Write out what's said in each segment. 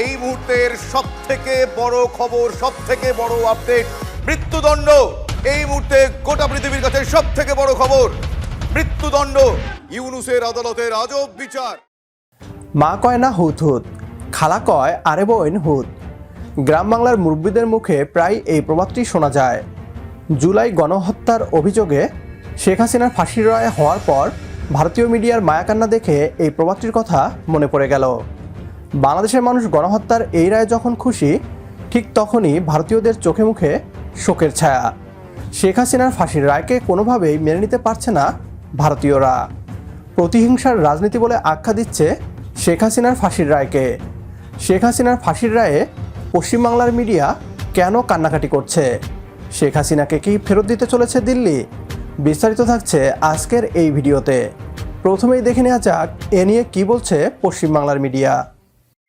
এই মুহূর্তের সব থেকে বড় খবর সব থেকে বড় আপডেট মৃত্যুদণ্ড। এই মুহূর্তে গোটা পৃথিবীর কাছে সব থেকে বড় খবর, মৃত্যুদণ্ড, ইউনুসের আদালতের আজব বিচার। মা কয় না হুত হুত, খালা কয় আরে বইন হুত। গ্রাম বাংলার মুরব্বীদের মুখে প্রায় এই প্রবাদটি শোনা যায়। জুলাই গণহত্যার অভিযোগে শেখ হাসিনার ফাঁসির রায় হওয়ার পর ভারতীয় মিডিয়ার মায়াকান্না দেখে এই প্রবাদটির কথা মনে পড়ে গেল। বাংলাদেশের মানুষ গণহত্যার এই রায় যখন খুশি, ঠিক তখনই ভারতীয়দের চোখে মুখে শোকের ছায়া। শেখ হাসিনার ফাঁসির রায়কে কোনোভাবেই মেনে নিতে পারছে না ভারতীয়রা। প্রতিহিংসার রাজনীতি বলে আখ্যা দিচ্ছে শেখ হাসিনার ফাঁসির রায়কে। শেখ হাসিনার ফাঁসির রায়ে পশ্চিমবাংলার মিডিয়া কেন কান্নাকাটি করছে? শেখ হাসিনাকে কি ফেরত দিতে চলেছে দিল্লি? বিস্তারিত থাকছে আজকের এই ভিডিওতে। প্রথমেই দেখে নেওয়া যাক, এ নিয়ে কী বলছে পশ্চিমবাংলার মিডিয়া।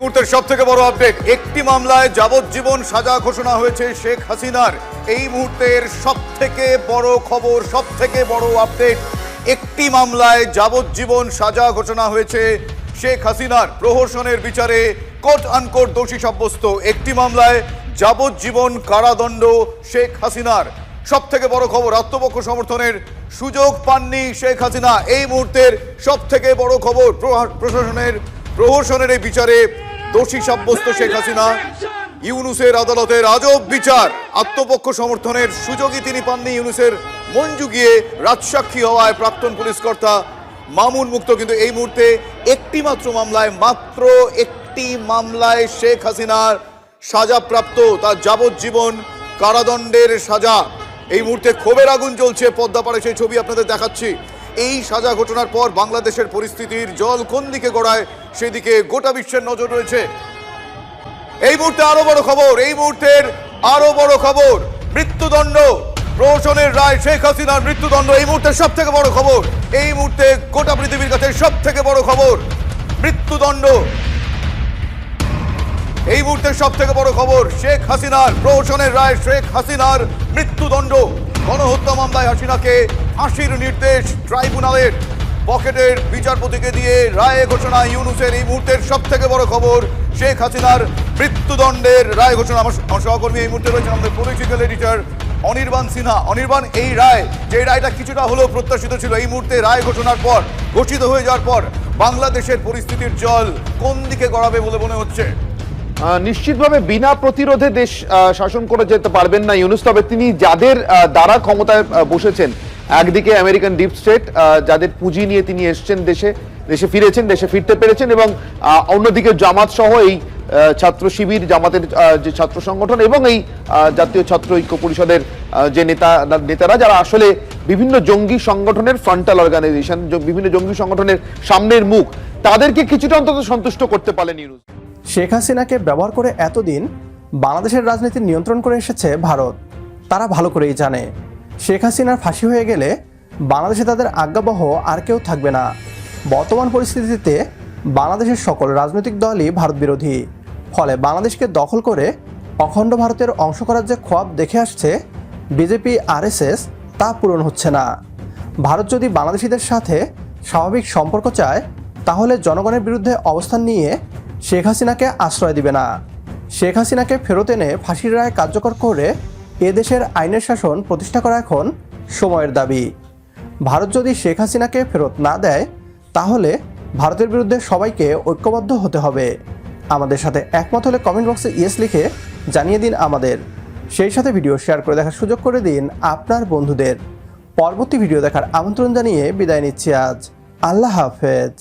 মুহূর্তের সব থেকে বড় আপডেট একটি মামলায় যাবজ্জীবন সাজা ঘোষণা হয়েছে শেখ হাসিনার। এই মুহূর্তের সব থেকে বড় খবর সব থেকে বড় আপডেট একটি মামলায় যাবজ্জীবন সাজা ঘোষণা হয়েছে শেখ হাসিনার। প্রহসনের বিচারে কোট আনকোট দোষী সাব্যস্ত। একটি মামলায় যাবজ্জীবন কারাদণ্ড শেখ হাসিনার। সব থেকে বড় খবর, আত্মপক্ষ সমর্থনের সুযোগ পাননি শেখ হাসিনা। এই মুহূর্তের সব থেকে বড় খবর প্রশাসনের প্রহসনের এই বিচারে দোষী সাব্যস্ত শেখ হাসিনা। ইউনুসের আদালতের আজব বিচার। আত্মপক্ষ সমর্থনের সুযোগই তিনি পাননি ইউনুসের মন জুগিয়ে রাজসাক্ষী হওয়ায় প্রাক্তন পুলিশ কর্তা মামুন মুক্ত। কিন্তু এই মুহূর্তে একটি মাত্র মামলায়, মাত্র একটি মামলায় শেখ হাসিনার সাজাপ্রাপ্ত তার যাবজ্জীবন কারাদণ্ডের সাজা। এই মুহূর্তে ক্ষোভের আগুন জ্বলছে পদ্মাপাড়ে সেই ছবি আপনাদের দেখাচ্ছি। এই সাজা ঘটনার পর বাংলাদেশের পরিস্থিতির জল কোন দিকে গড়ায়, সেদিকে গোটা বিশ্বের নজর রয়েছে। এই মুহূর্তে আরও বড় খবর, এই মুহূর্তের আরও বড় খবর, মৃত্যুদণ্ড, প্রহসনের রায়, শেখ হাসিনার মৃত্যুদণ্ড, এই মুহূর্তে সব থেকে বড় খবর, এই মুহূর্তে গোটা পৃথিবীর কাছে সব থেকে বড় খবর, মৃত্যুদণ্ড। এই মুহূর্তে সব থেকে বড় খবর, শেখ হাসিনার প্রহসনের রায়, শেখ হাসিনার মৃত্যুদণ্ড, গণহত্যা মামলায় হাসিনাকে ফাঁসির নির্দেশ ট্রাইব্যুনালের পকেটের বিচারপতিকে দিয়ে রায় ঘোষণা ইউনুসের এই মুহূর্তের সব থেকে বড় খবর, শেখ হাসিনার মৃত্যুদণ্ডের রায় ঘোষণা। আমার সহকর্মী এই মুহূর্তে রয়েছেন আমাদের পলিটিক্যাল এডিটর অনির্বাণ সিনহা। অনির্বাণ, এই রায়, যে রায়টা কিছুটা হলেও প্রত্যাশিত ছিল, এই মুহূর্তে রায় ঘোষণার পর, ঘোষিত হয়ে যাওয়ার পর, বাংলাদেশের পরিস্থিতির জল কোন দিকে গড়াবে বলে মনে হচ্ছে? নিশ্চিতভাবে বিনা প্রতিরোধে দেশ শাসন করে যেতে পারবেন না ইউনুস। তবে তিনি যাদের দ্বারা ক্ষমতায় বসেছেন একদিকে আমেরিকান ডিপ স্টেট যাদের পুঁজি নিয়ে তিনি এসছেন দেশে দেশে ফিরেছেন, দেশে ফিরতে পেরেছেন এবং অন্যদিকে জামাত সহ এই ছাত্র শিবির, জামাতের যে ছাত্র সংগঠন এবং এই জাতীয় ছাত্র ঐক্য পরিষদের যে নেতা, নেতারা যারা আসলে বিভিন্ন জঙ্গি সংগঠনের ফ্রন্টাল অর্গানাইজেশন বিভিন্ন জঙ্গি সংগঠনের সামনের মুখ, তাদেরকে কিছুটা অন্তত সন্তুষ্ট করতে পারেন ইউনুস শেখ হাসিনাকে ব্যবহার করে এতদিন বাংলাদেশের রাজনীতি নিয়ন্ত্রণ করে এসেছে ভারত। তারা ভালো করেই জানে। শেখ হাসিনার ফাঁসি হয়ে গেলে বাংলাদেশে তাদের আজ্ঞাবহ আর কেউ থাকবে না। বর্তমান পরিস্থিতিতে বাংলাদেশের সকল রাজনৈতিক দলই ভারত বিরোধী। ফলে বাংলাদেশকে দখল করে অখণ্ড ভারতের অংশ করার যে খোয়াব দেখে আসছে বিজেপি, আরএসএস, তা পূরণ হচ্ছে না। ভারত যদি বাংলাদেশিদের সাথে স্বাভাবিক সম্পর্ক চায়, তাহলে জনগণের বিরুদ্ধে অবস্থান নিয়ে শেখ হাসিনাকে আশ্রয় দিবে না। শেখ হাসিনাকে ফেরত এনে ফাঁসির রায় কার্যকর করে এ দেশের আইনের শাসন প্রতিষ্ঠা করা এখন সময়ের দাবি। ভারত যদি শেখ হাসিনাকে ফেরত না দেয়, তাহলে ভারতের বিরুদ্ধে সবাইকে ঐক্যবদ্ধ হতে হবে। আমাদের সাথে একমত হলে কমেন্ট বক্সে ইয়েস লিখে জানিয়ে দিন আমাদের। সেই সাথে ভিডিও শেয়ার করে দেখার সুযোগ করে দিন আপনার বন্ধুদের। পরবর্তী ভিডিও দেখার আমন্ত্রণ জানিয়ে বিদায় নিচ্ছি আজ। আল্লাহ হাফেজ।